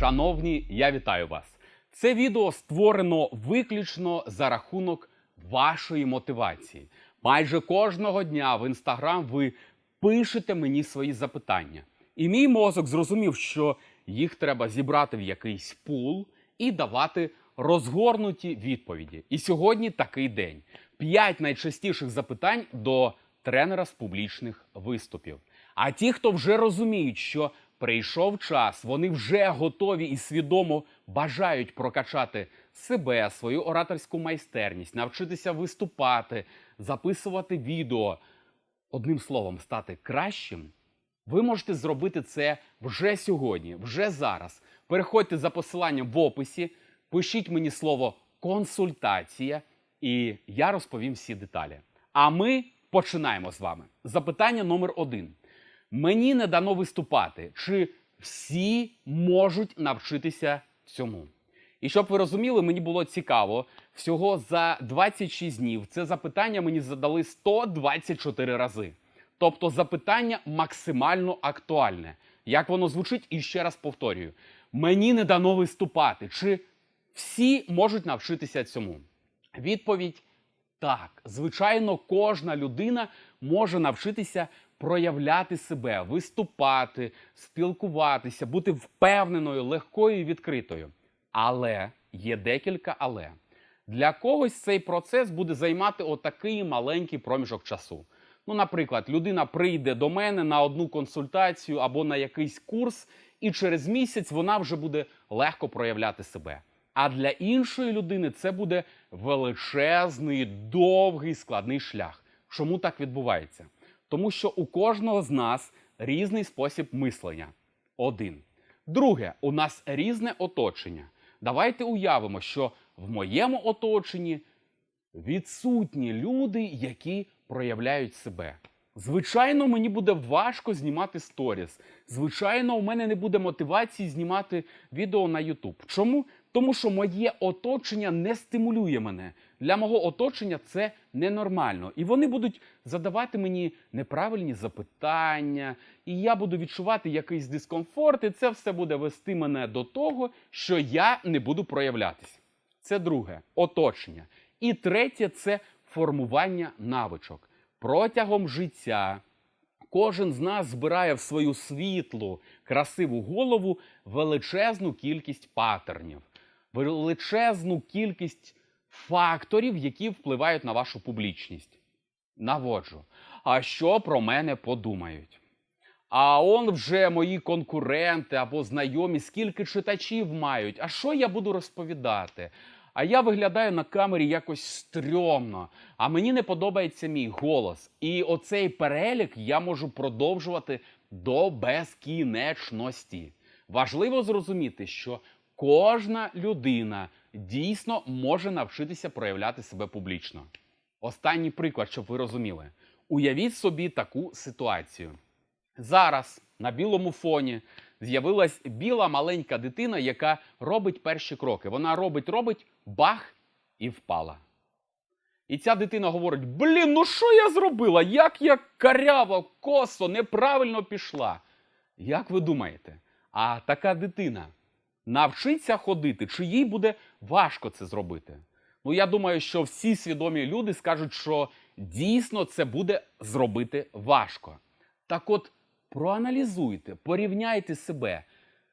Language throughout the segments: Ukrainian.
Шановні, я вітаю вас. Це відео створено виключно за рахунок вашої мотивації. Майже кожного дня в інстаграм ви пишете мені свої запитання. І мій мозок зрозумів, що їх треба зібрати в якийсь пул і давати розгорнуті відповіді. І сьогодні такий день: п'ять найчастіших запитань до тренера з публічних виступів. А ті, хто вже розуміють, що прийшов час, вони вже готові і свідомо бажають прокачати себе, свою ораторську майстерність, навчитися виступати, записувати відео, одним словом, стати кращим. Ви можете зробити це вже сьогодні, вже зараз. Переходьте за посиланням в описі, пишіть мені слово консультація, і я розповім всі деталі. А ми починаємо з вами. Запитання номер один. Мені не дано виступати. Чи всі можуть навчитися цьому? І щоб ви розуміли, мені було цікаво, всього за 26 днів це запитання мені задали 124 рази. Тобто запитання максимально актуальне. Як воно звучить, і ще раз повторюю: мені не дано виступати. Чи всі можуть навчитися цьому? Відповідь так. Звичайно, кожна людина може навчитися проявляти себе, виступати, спілкуватися, бути впевненою, легкою і відкритою. Але є декілька але. Для когось цей процес буде займати отакий маленький проміжок часу. Ну, наприклад, людина прийде до мене на одну консультацію або на якийсь курс, і через місяць вона вже буде легко проявляти себе. А для іншої людини це буде величезний, довгий, складний шлях. Чому так відбувається? Тому що у кожного з нас різний спосіб мислення. Один. Друге, у нас різне оточення. Давайте уявимо, що в моєму оточенні відсутні люди, які проявляють себе. Звичайно, мені буде важко знімати сторіс. Звичайно, у мене не буде мотивації знімати відео на YouTube. Чому? Тому що моє оточення не стимулює мене. Для мого оточення це ненормально. І вони будуть задавати мені неправильні запитання, і я буду відчувати якийсь дискомфорт, і це все буде вести мене до того, що я не буду проявлятися. Це друге оточення. І третє це формування навичок. Протягом життя кожен з нас збирає в свою світлу, красиву голову величезну кількість паттернів, величезну кількість факторів, які впливають на вашу публічність. Наводжу. А що про мене подумають? А он вже мої конкуренти або знайомі, скільки читачів мають. А що я буду розповідати? А я виглядаю на камері якось стрьомно, а мені не подобається мій голос. І оцей перелік я можу продовжувати до безкінечності. Важливо зрозуміти, що кожна людина дійсно може навчитися проявляти себе публічно. Останній приклад, щоб ви розуміли. Уявіть собі таку ситуацію. Зараз на білому фоні з'явилась біла маленька дитина, яка робить перші кроки. Вона робить, робить, бах і впала. І ця дитина говорить: Блін, ну що я зробила? Як я каряво, косо, неправильно пішла. Як ви думаєте? А така дитина навчиться ходити, чи їй буде важко це зробити? Ну, я думаю, що всі свідомі люди скажуть, що дійсно це буде зробити важко. Так от, проаналізуйте, порівняйте себе.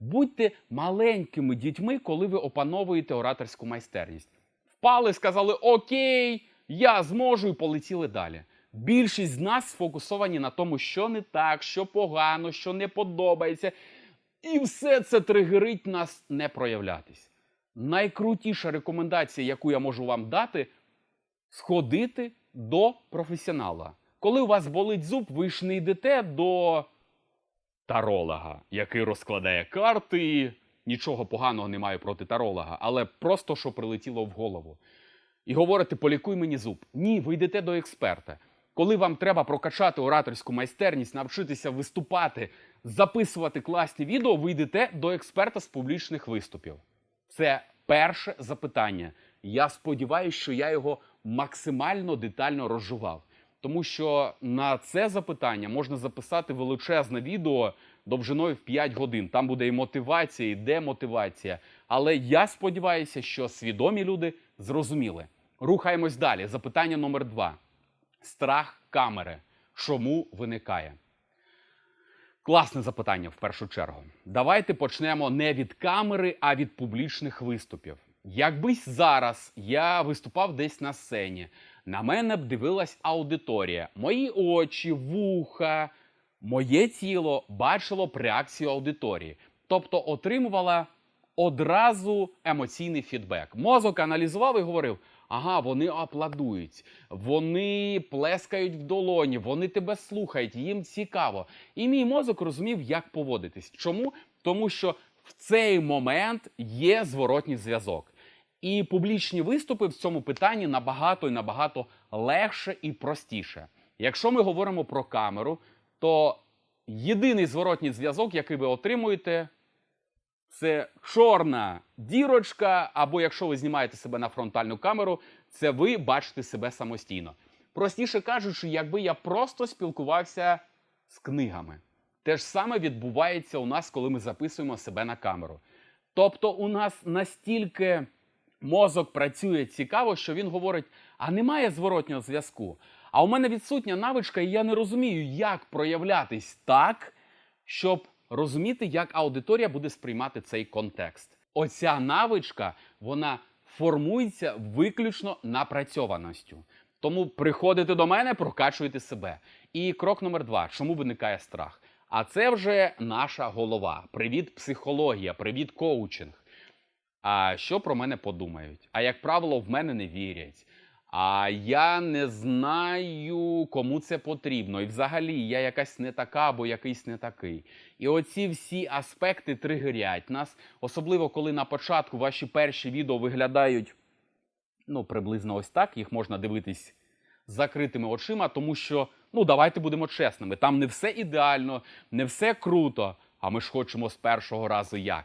Будьте маленькими дітьми, коли ви опановуєте ораторську майстерність. Впали, сказали Окей, я зможу і полетіли далі. Більшість з нас сфокусовані на тому, що не так, що погано, що не подобається. І все це тригерить нас не проявлятись. Найкрутіша рекомендація, яку я можу вам дати, сходити до професіонала. Коли у вас болить зуб, ви ж не йдете до таролога, який розкладає карти. Нічого поганого не маю проти таролога, але просто що прилетіло в голову. І говорите, полікуй мені зуб. Ні, ви йдете до експерта. Коли вам треба прокачати ораторську майстерність, навчитися виступати, записувати класні відео, ви йдете до експерта з публічних виступів. Це перше запитання. Я сподіваюся, що я його максимально детально розжував. Тому що на це запитання можна записати величезне відео довжиною в 5 годин. Там буде і мотивація, і демотивація. Але я сподіваюся, що свідомі люди зрозуміли. Рухаємось далі. Запитання номер два: страх камери. Чому виникає? Класне запитання в першу чергу. Давайте почнемо не від камери, а від публічних виступів. Якбись зараз я виступав десь на сцені, на мене б дивилась аудиторія, мої очі, вуха, моє тіло бачило б реакцію аудиторії, тобто отримувала одразу емоційний фідбек. Мозок аналізував і говорив: ага, вони аплодують, вони плескають в долоні, вони тебе слухають, їм цікаво. І мій мозок розумів, як поводитись. Чому? Тому що в цей момент є зворотній зв'язок. І публічні виступи в цьому питанні набагато і набагато легше і простіше. Якщо ми говоримо про камеру, то єдиний зворотній зв'язок, який ви отримуєте, це чорна дірочка, або якщо ви знімаєте себе на фронтальну камеру, це ви бачите себе самостійно. Простіше кажучи, якби я просто спілкувався з книгами. Те ж саме відбувається у нас, коли ми записуємо себе на камеру. Тобто, у нас настільки мозок працює цікаво, що він говорить: а немає зворотнього зв'язку. А у мене відсутня навичка, і я не розумію, як проявлятись так, щоб розуміти, як аудиторія буде сприймати цей контекст. Оця навичка вона формується виключно напрацьованістю. Тому приходите до мене, прокачуйте себе. І крок номер два: чому виникає страх? А це вже наша голова. Привіт, психологія, привіт, коучинг. А що про мене подумають? А як правило, в мене не вірять. А я не знаю, кому це потрібно. І взагалі я якась не така або якийсь не такий. І оці всі аспекти тригерять нас, особливо коли на початку ваші перші відео виглядають ну, приблизно ось так. Їх можна дивитись закритими очима, тому що, ну, давайте будемо чесними, там не все ідеально, не все круто. А ми ж хочемо з першого разу як.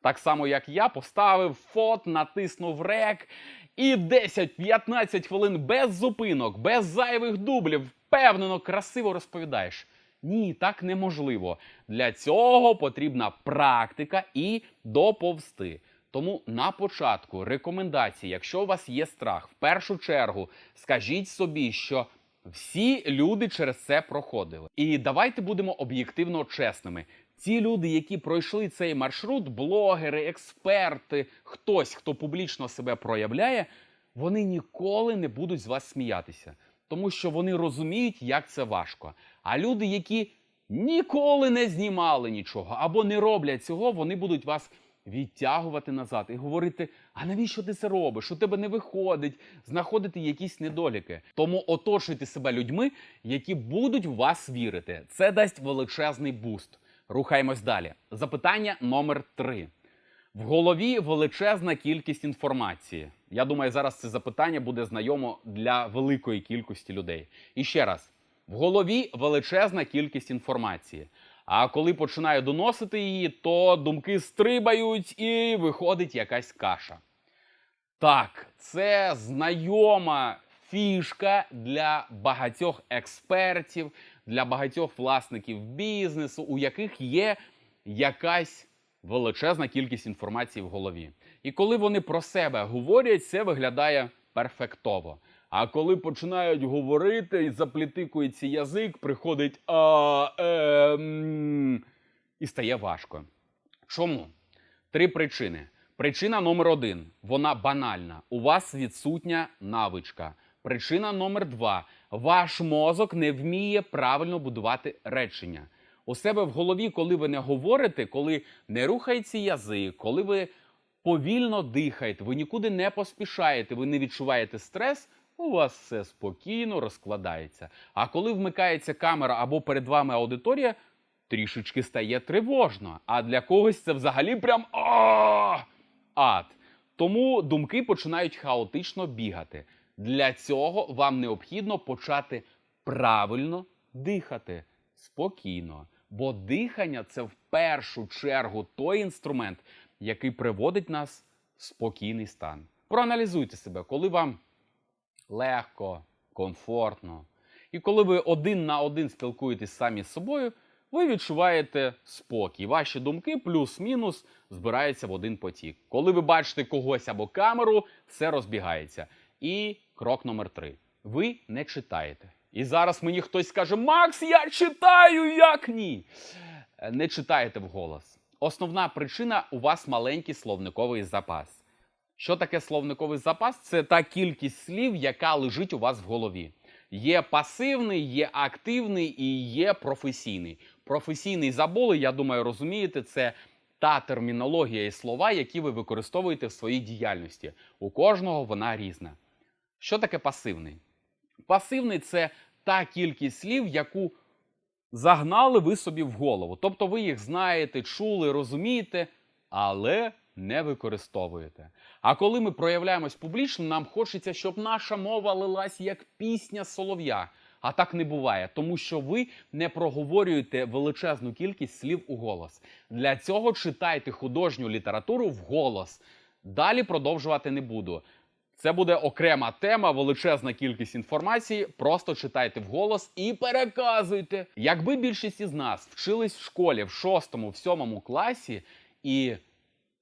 Так само, як я поставив фот, натиснув рек, і 10-15 хвилин без зупинок, без зайвих дублів, впевнено, красиво розповідаєш. Ні, так неможливо. Для цього потрібна практика і доповсти. Тому на початку рекомендації, якщо у вас є страх, в першу чергу скажіть собі, що всі люди через це проходили. І давайте будемо об'єктивно чесними. Ті люди, які пройшли цей маршрут, блогери, експерти, хтось, хто публічно себе проявляє, вони ніколи не будуть з вас сміятися, тому що вони розуміють, як це важко. А люди, які ніколи не знімали нічого або не роблять цього, вони будуть вас відтягувати назад і говорити: а навіщо ти це робиш? У тебе не виходить, знаходити якісь недоліки. Тому оточуйте себе людьми, які будуть в вас вірити. Це дасть величезний буст. Рухаємось далі. Запитання номер три. В голові величезна кількість інформації. Я думаю, зараз це запитання буде знайомо для великої кількості людей. І ще раз: в голові величезна кількість інформації. А коли починаю доносити її, то думки стрибають і виходить якась каша. Так, це знайома фішка для багатьох експертів, для багатьох власників бізнесу, у яких є якась величезна кількість інформації в голові. І коли вони про себе говорять, це виглядає перфектово. А коли починають говорити і заплітикується язик, приходить а, е, м, і стає важко. Чому? Три причини. Причина номер один вона банальна. У вас відсутня навичка. Причина номер два ваш мозок не вміє правильно будувати речення. У себе в голові, коли ви не говорите, коли не рухається язик, коли ви повільно дихаєте, ви нікуди не поспішаєте, ви не відчуваєте стрес, у вас все спокійно розкладається. А коли вмикається камера або перед вами аудиторія, трішечки стає тривожно. А для когось це взагалі прям ад. Тому думки починають хаотично бігати. Для цього вам необхідно почати правильно дихати спокійно. Бо дихання це в першу чергу той інструмент, який приводить нас в спокійний стан. Проаналізуйте себе, коли вам легко, комфортно. І коли ви один на один спілкуєтесь самі з собою, ви відчуваєте спокій. Ваші думки плюс-мінус збираються в один потік. Коли ви бачите когось або камеру, все розбігається. І крок номер три: ви не читаєте. І зараз мені хтось скаже: Макс, я читаю, як ні. Не читаєте вголос. Основна причина у вас маленький словниковий запас. Що таке словниковий запас? Це та кількість слів, яка лежить у вас в голові. Є пасивний, є активний і є професійний. Професійний забули, я думаю, розумієте, це та термінологія і слова, які ви використовуєте в своїй діяльності. У кожного вона різна. Що таке пасивний? Пасивний це та кількість слів, яку загнали ви собі в голову. Тобто ви їх знаєте, чули, розумієте, але не використовуєте. А коли ми проявляємось публічно, нам хочеться, щоб наша мова лилась як пісня солов'я. А так не буває, тому що ви не проговорюєте величезну кількість слів у голос. Для цього читайте художню літературу в голос. Далі продовжувати не буду. Це буде окрема тема, величезна кількість інформації. Просто читайте вголос і переказуйте. Якби більшість із нас вчились в школі в шостому, в сьомому класі і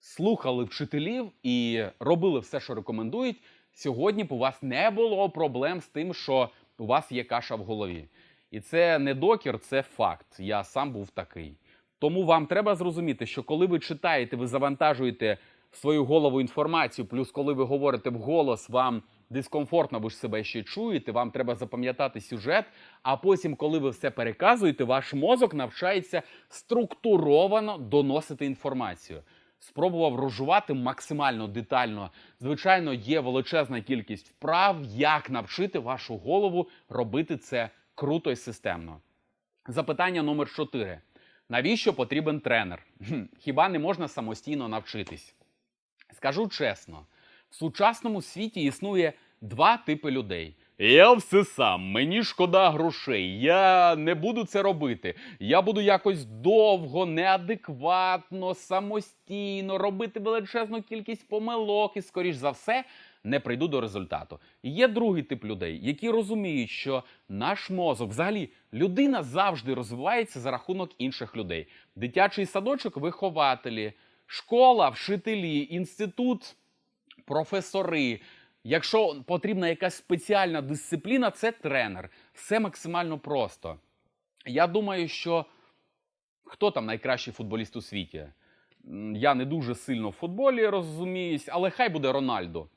слухали вчителів і робили все, що рекомендують, сьогодні б у вас не було проблем з тим, що у вас є каша в голові. І це не докір, це факт. Я сам був такий. Тому вам треба зрозуміти, що коли ви читаєте, ви завантажуєте в свою голову інформацію, плюс коли ви говорите вголос, вам дискомфортно, ви ж себе ще чуєте, вам треба запам'ятати сюжет. А потім, коли ви все переказуєте, ваш мозок навчається структуровано доносити інформацію. Спробував розжувати максимально детально. Звичайно, є величезна кількість вправ, як навчити вашу голову робити це круто і системно. Запитання номер 4. Навіщо потрібен тренер? Хіба не можна самостійно навчитись? Скажу чесно, в сучасному світі існує два типи людей. Я все сам, мені шкода грошей. Я не буду це робити. Я буду якось довго, неадекватно, самостійно робити величезну кількість помилок і, скоріш за все, не прийду до результату. Є другий тип людей, які розуміють, що наш мозок, взагалі, людина завжди розвивається за рахунок інших людей. Дитячий садочок вихователі, школа, вчителі, інститут, професори. Якщо потрібна якась спеціальна дисципліна, це тренер. Все максимально просто. Я думаю, що хто там найкращий футболіст у світі? Я не дуже сильно в футболі розуміюсь, але хай буде Рональдо.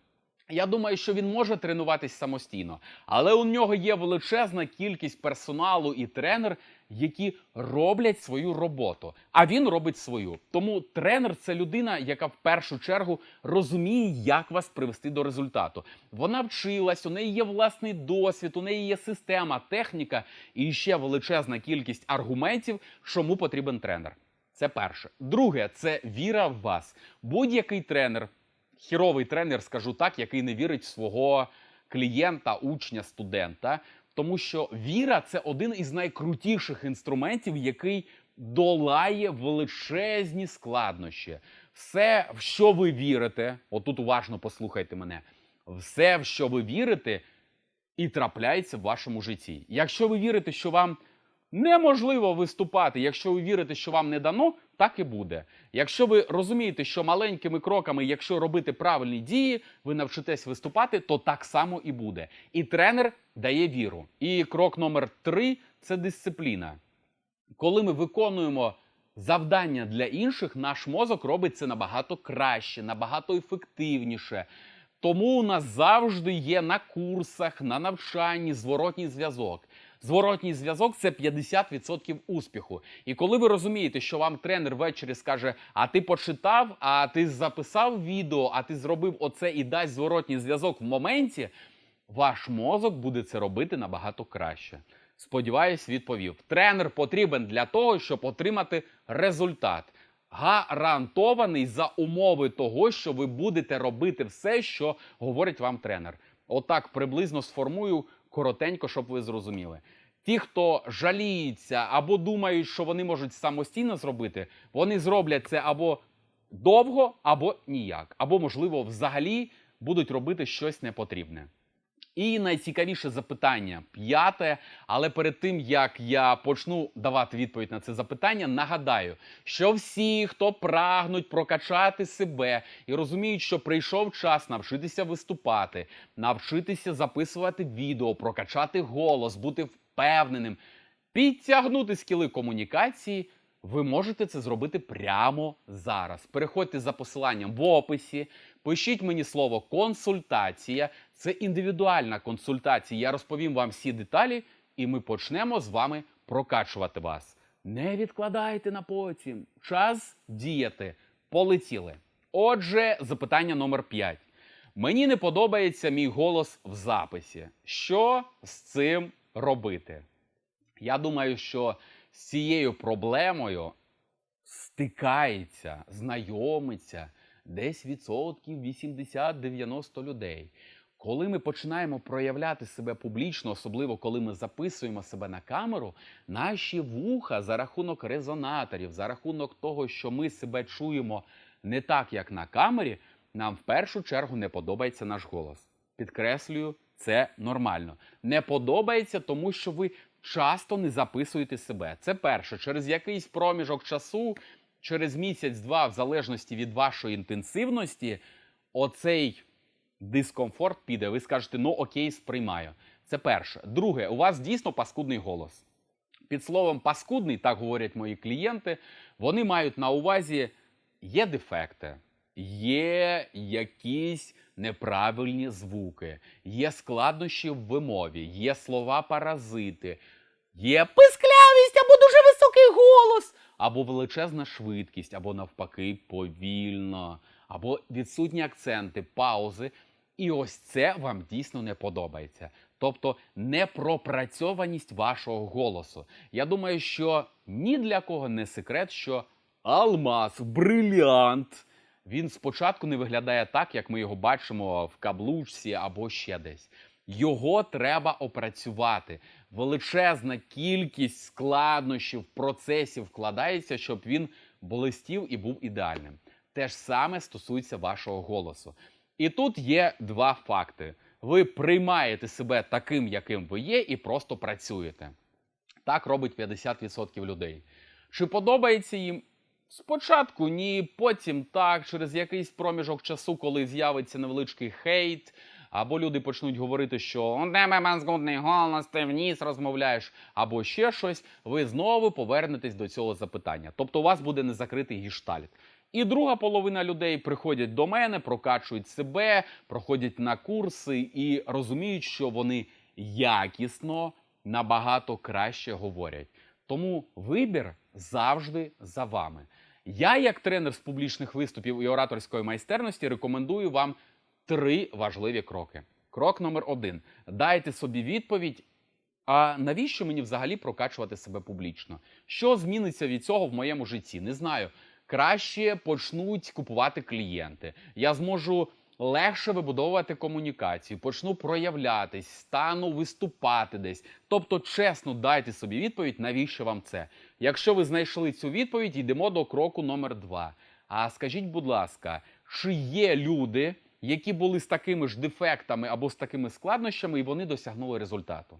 Я думаю, що він може тренуватись самостійно, але у нього є величезна кількість персоналу і тренер, які роблять свою роботу. А він робить свою. Тому тренер це людина, яка в першу чергу розуміє, як вас привести до результату. Вона вчилась, у неї є власний досвід, у неї є система, техніка і ще величезна кількість аргументів, чому потрібен тренер. Це перше. Друге, це віра в вас. Будь-який тренер, хіровий тренер, скажу так, який не вірить в свого клієнта, учня, студента. Тому що віра це один із найкрутіших інструментів, який долає величезні складнощі. Все, в що ви вірите, отут уважно послухайте мене, все, в що ви вірите, і трапляється в вашому житті. Якщо ви вірите, що вам неможливо виступати, якщо ви вірите, що вам не дано, так і буде. Якщо ви розумієте, що маленькими кроками, якщо робити правильні дії, ви навчитесь виступати, то так само і буде. І тренер дає віру. І крок номер три це дисципліна. Коли ми виконуємо завдання для інших, наш мозок робить це набагато краще, набагато ефективніше. Тому у нас завжди є на курсах, на навчанні зворотній зв'язок. Зворотній зв'язок це 50% успіху. І коли ви розумієте, що вам тренер ввечері скаже: а ти почитав, а ти записав відео, а ти зробив оце і дасть зворотній зв'язок в моменті, ваш мозок буде це робити набагато краще. Сподіваюсь, відповів. Тренер потрібен для того, щоб отримати результат. Гарантований за умови того, що ви будете робити все, що говорить вам тренер. Отак приблизно сформую коротенько, щоб ви зрозуміли. Ті, хто жаліються або думають, що вони можуть самостійно зробити, вони зроблять це або довго, або ніяк, або, можливо, взагалі будуть робити щось непотрібне. І найцікавіше запитання п'яте. Але перед тим як я почну давати відповідь на це запитання, нагадаю, що всі, хто прагнуть прокачати себе і розуміють, що прийшов час навчитися виступати, навчитися записувати відео, прокачати голос, бути впевненим, підтягнути скіли комунікації. Ви можете це зробити прямо зараз. Переходьте за посиланням в описі, пишіть мені слово консультація. Це індивідуальна консультація. Я розповім вам всі деталі, і ми почнемо з вами прокачувати вас. Не відкладайте на потім. Час діяти. Полетіли. Отже, запитання номер 5. Мені не подобається мій голос в записі. Що з цим робити? Я думаю, що з цією проблемою стикається, знайомиться десь відсотків 80-90 людей. Коли ми починаємо проявляти себе публічно, особливо коли ми записуємо себе на камеру, наші вуха за рахунок резонаторів, за рахунок того, що ми себе чуємо не так, як на камері, нам в першу чергу не подобається наш голос. Підкреслюю, це нормально. Не подобається, тому що ви часто не записуєте себе. Це перше, через якийсь проміжок часу, через місяць-два, в залежності від вашої інтенсивності, оцей дискомфорт піде. Ви скажете, ну окей, сприймаю. Це перше. Друге, у вас дійсно паскудний голос. Під словом паскудний, так говорять мої клієнти, вони мають на увазі є дефекти, є якісь неправильні звуки, є складнощі в вимові, є слова паразити, є писклявість або дуже високий голос, або величезна швидкість, або навпаки повільно, або відсутні акценти, паузи. І ось це вам дійсно не подобається. Тобто непропрацьованість вашого голосу. Я думаю, що ні для кого не секрет, що алмаз, брилянт, він спочатку не виглядає так, як ми його бачимо в каблучці або ще десь. Його треба опрацювати. Величезна кількість складнощів, процесів вкладається, щоб він блистів і був ідеальним. Те ж саме стосується вашого голосу. І тут є два факти: ви приймаєте себе таким, яким ви є, і просто працюєте. Так робить 50% людей. Чи подобається їм? Спочатку ні, потім так, через якийсь проміжок часу, коли з'явиться невеличкий хейт, або люди почнуть говорити, що «У тебе мазгутний голос, ти в ніс розмовляєш, або ще щось, ви знову повернетесь до цього запитання. Тобто у вас буде незакритий гіштальт. І друга половина людей приходять до мене, прокачують себе, проходять на курси і розуміють, що вони якісно набагато краще говорять. Тому вибір завжди за вами. Я, як тренер з публічних виступів і ораторської майстерності, рекомендую вам три важливі кроки. Крок номер один: дайте собі відповідь. А навіщо мені взагалі прокачувати себе публічно? Що зміниться від цього в моєму житті? Не знаю. Краще почнуть купувати клієнти. Я зможу легше вибудовувати комунікацію, почну проявлятись, стану виступати десь. Тобто, чесно дайте собі відповідь, навіщо вам це. Якщо ви знайшли цю відповідь, йдемо до кроку номер два. А скажіть, будь ласка, чи є люди, які були з такими ж дефектами або з такими складнощами, і вони досягнули результату?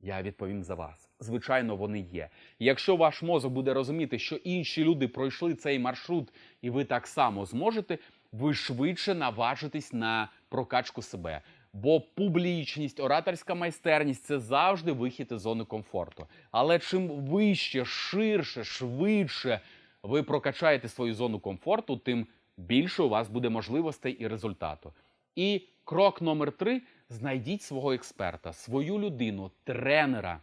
Я відповім за вас. Звичайно, вони є. Якщо ваш мозок буде розуміти, що інші люди пройшли цей маршрут, і ви так само зможете, ви швидше наважитесь на прокачку себе. Бо публічність, ораторська майстерність це завжди вихід із зони комфорту. Але чим вище, ширше, швидше ви прокачаєте свою зону комфорту, тим більше у вас буде можливостей і результату. І крок номер три: знайдіть свого експерта, свою людину, тренера.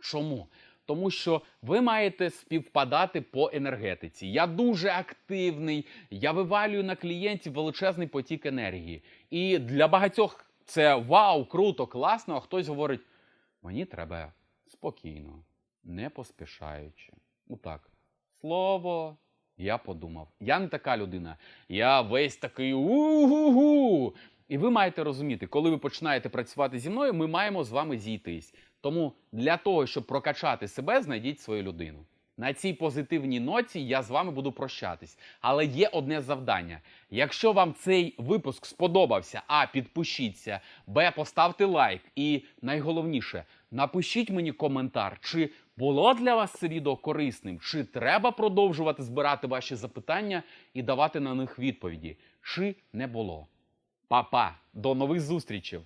Чому? Тому що ви маєте співпадати по енергетиці. Я дуже активний, я вивалюю на клієнтів величезний потік енергії. І для багатьох це вау, круто, класно. А хтось говорить: мені треба спокійно, не поспішаючи. Ну так, слово. Я подумав, я не така людина. Я весь такий у-гу-гу. І ви маєте розуміти, коли ви починаєте працювати зі мною, ми маємо з вами зійтись. Тому для того, щоб прокачати себе, знайдіть свою людину. На цій позитивній ноті я з вами буду прощатись. Але є одне завдання. Якщо вам цей випуск сподобався, а підпишіться, б поставте лайк. І найголовніше, напишіть мені коментар, чи було для вас це відео корисним, чи треба продовжувати збирати ваші запитання і давати на них відповіді, чи не було. Па-па, до нових зустрічей!